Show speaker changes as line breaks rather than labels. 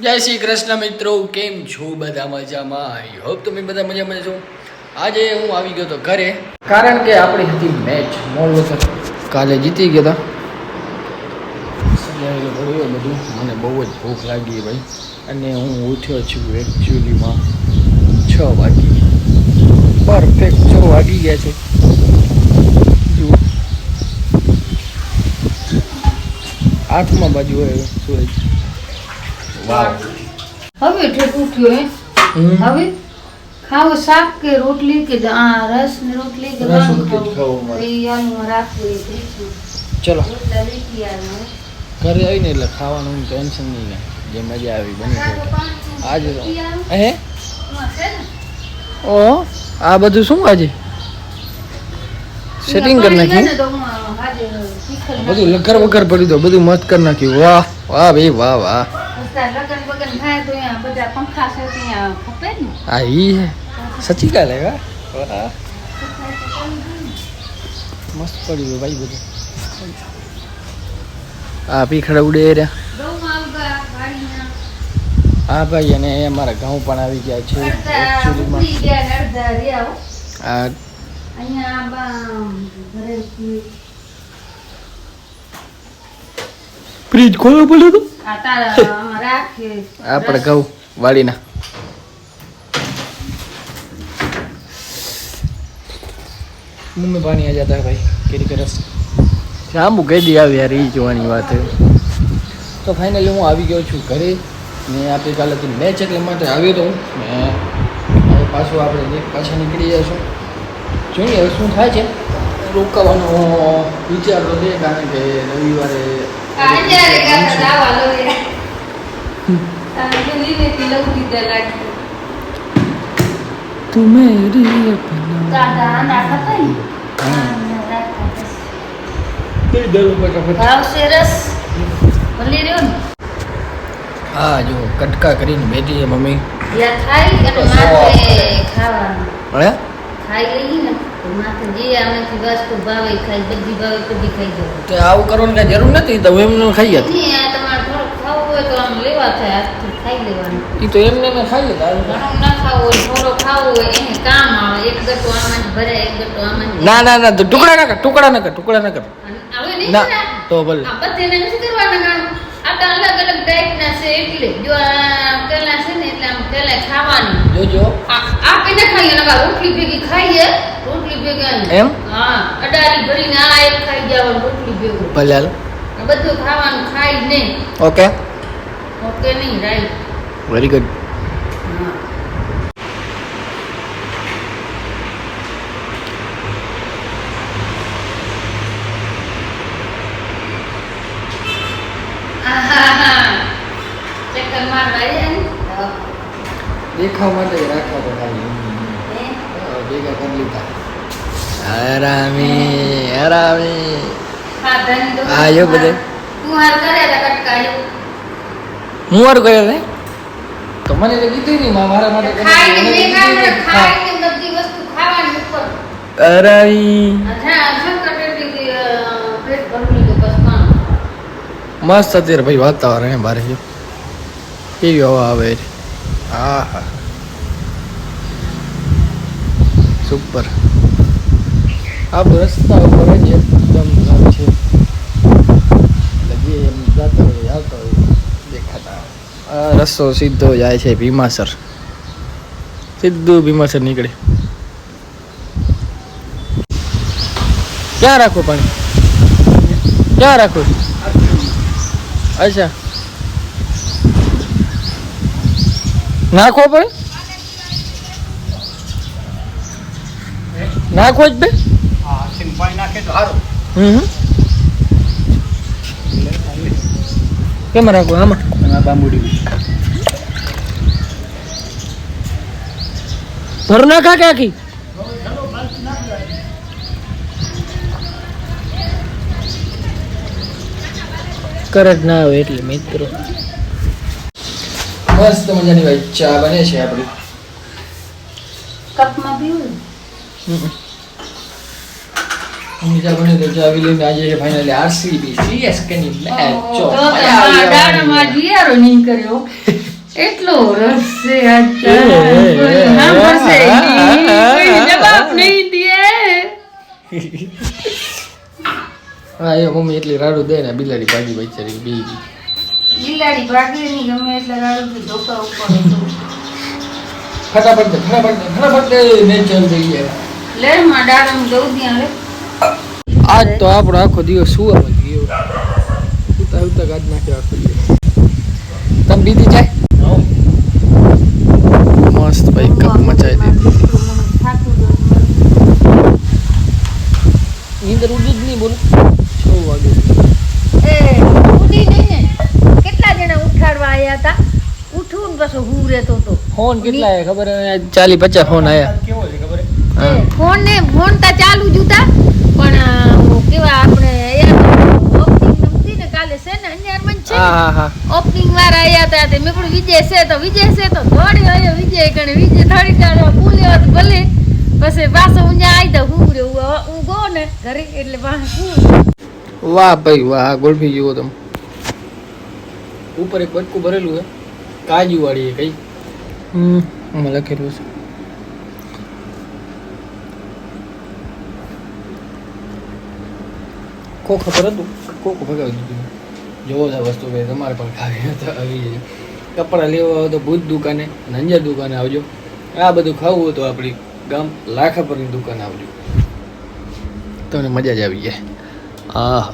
જય શ્રી કૃષ્ણ મિત્રો, કેમ છો બધા મજામાં? આઈ હોપ તમે બધા મજામાં છો. આજે હું આવી ગયો તો ઘરે, કારણ કે આપણી હતી મેચ મોલ વખત. કાલે જીતી ગયા હતા બધું. મને બહુ જ ભૂખ લાગી ભાઈ. અને હું ઉઠ્યો છું એકચ્યુઅલીમાં છ વાગી. પરફેક્ટ છ વાગી ગયા છે. આઠમા બાજુ હોય સૂરજ
હવે ઠેક ઉઠ્યો હે. હવે ખાવું શાક કે રોટલી કે આ રસ ને રોટલી કે
રસ
ખાવું? એ આનું રાખવું
ચલો. ઘરે આવીને એટલે ખાવાનું ટેન્શન નહીં જે મજા આવી બની આજે તો હે? ઓ આ બધું શું આજે? સેટિંગ કરી નાખ્યું બધું
નાખી.
લખર વખર તો દો. બધું મસ્ત કરી નાખ્યું વાહ વાહ ભાઈ વાહ વાહ. હે સચી કા લેવા મસ્ત પડ્યું ભાઈ બધું. આ પીખડા ઉડે રહ્યા. હા ભાઈ અને અમારા ઘઉં પણ આવી ગયા છે. આ
અહીંયા આ બા ઘરેથી
ફ્રીજ ખોલવું પડ્યું હતું. આપણે. ઘઉં વાડીના. મમ્મી પાણી આ જતા ભાઈ કેરી કરસ રસ આંબુ કહી દી આવી યાર એ જોવાની વાત છે. તો ફાઇનલી હું આવી ગયો છું ઘરે. ને આપણી કાલેથી મેચ એટલે માટે આવ્યો તો હું. ને હવે પાછું આપણે પાછા નીકળી જઈશું. જોઈએ હવે શું થાય છે. રોકાવાનો વિચાર તો છે કારણ કે રવિવારે તું મેરી? હા. જો કટકા કરીને બેઠી મમ્મી
થાય ખાવાનું તે
આવું કરવાની કઈ જરૂર નથી? તો એમને ખાઈ હતા એ તો એમને મેં ખાઈ
ના
ના ના ટુકડા ના કર ટુકડા ના ટુકડા ના ના તો ભલે. જોજો.
આ પેલા ખાઈએ રોટલી ભેગી ખાઈએ.
એમ?
હા અડારી ભરીને આ એક ખાઈ જવાનું રોટલી ભેગું.
ભલે
બધું ખાવાનું ખાઈ નહીં.
ઓકે.
ઓકે નહીં રાઈટ.
Very good. દેખાવ માટે રાખવા પડે ભેગા કરી લીધા. હરામી હરામી. હા, બધે.
કરે તો
હું વાર કર્યો ને? તો મને કીધું નહીં મા- મારા માટે
બધી વસ્તુ ખાવાની ઉપર.
હરામી. મસ્ત અત્યારે ભાઈ વાતાવરણ બારે જો. કેવી હવા આવે હા હા. સુપર આ રસ્તા ઉપર જ એકદમ આમ છે. લગી એમ જતા આવતા હોય, દેખાતા રસ્તો સીધો જાય છે ભીમાસર. સીધું ભીમાસર નીકળે. ક્યાં રાખો પાણી? ક્યાં રાખો? અચ્છા. નાખો પણ. નાખો જ બે હમ. કેમ રાખવું આમાં? ભર નાખા કે આખી? કરજ ના આવે એટલે મિત્રો. મસ્ત મજાની ભાઈ ચા બને છે આપણી.
કપમાં પીવું.
અમિતા બને તો આવી લઈને આજે છે ફાઇનલી આરસીબી સીએસકે ની મેચ
તો તમારા દાડામાં જીયારો નહીં કર્યો. એટલો રસ છે આજ. કોઈ કોઈ જવાબ નહીં દે.
હા એ મમ્મી એટલી રાડું દે ને બિલાડી ભાગી બચારી બી
બિલાડી ભાગી નહીં ગમે એટલે રાડું ધોકા ઉપર
ફટાફટ ફટાફટ ફટાફટ મેચ ચાલુ થઈ ગયા.
લે માં દાડમ દઉં ત્યાં લે.
આજ તો આપણો આખો દિવસ સુવા ગયો. ઉતા ઉતા ગાજ નાખ્યો આખો દિવસ. તમે બીજી જાય? મસ્ત ભાઈ કપ મચાઈ
દીધી.
નીંદર ઉડી જ નહીં બોલ. છ વાગે.
એ ને. કેટલા જણા ઉઠાડવા આવ્યા હતા? ઉઠું ને પછી હું રહેતો હતો
ફોન કેટલા ખબર? ચાલી પચાસ ફોન આયા.
કેવો છે ખબર?
હા.
ફોન ને ફોન તા ચાલુ જુતા પણ અ, ઓ કેવા આપણે ઓપનિંગ નમતી ને કાલે છે ને અન્યાર છે
હા હા હા
ઓપનિંગ વાળા આયા હતા તે. મેં પણ વિજય છે તો વિજય છે તો. દોડી આવ્યો વિજય કણે વિજય થોડી કાઢો ભૂલ્યો તો ભલે. પછી પાછો હું ત્યાં આવી દઉં હું રહ્યું હું ગો ને ઘરે એટલે પાછું
વાહ ભાઈ વાહ ગોળફી જુઓ તમે. ઉપર એક બટકું ભરેલું છે. કાજુ વાળી એ કઈ. હમ. આમાં લખેલું છે. કોક ખબર હતું? કોક ભગાવી દીધું. જોવો આ વસ્તુ કે તમારે પણ ખાવી આવી જાય કપડાં લેવા હોય તો ભૂત દુકાને નંજર દુકાને આવજો. આ બધું ખાવું હોય તો આપણી ગામ લાખાપરની દુકાને આવજો. તમને મજા જ આવી જાય. આહ.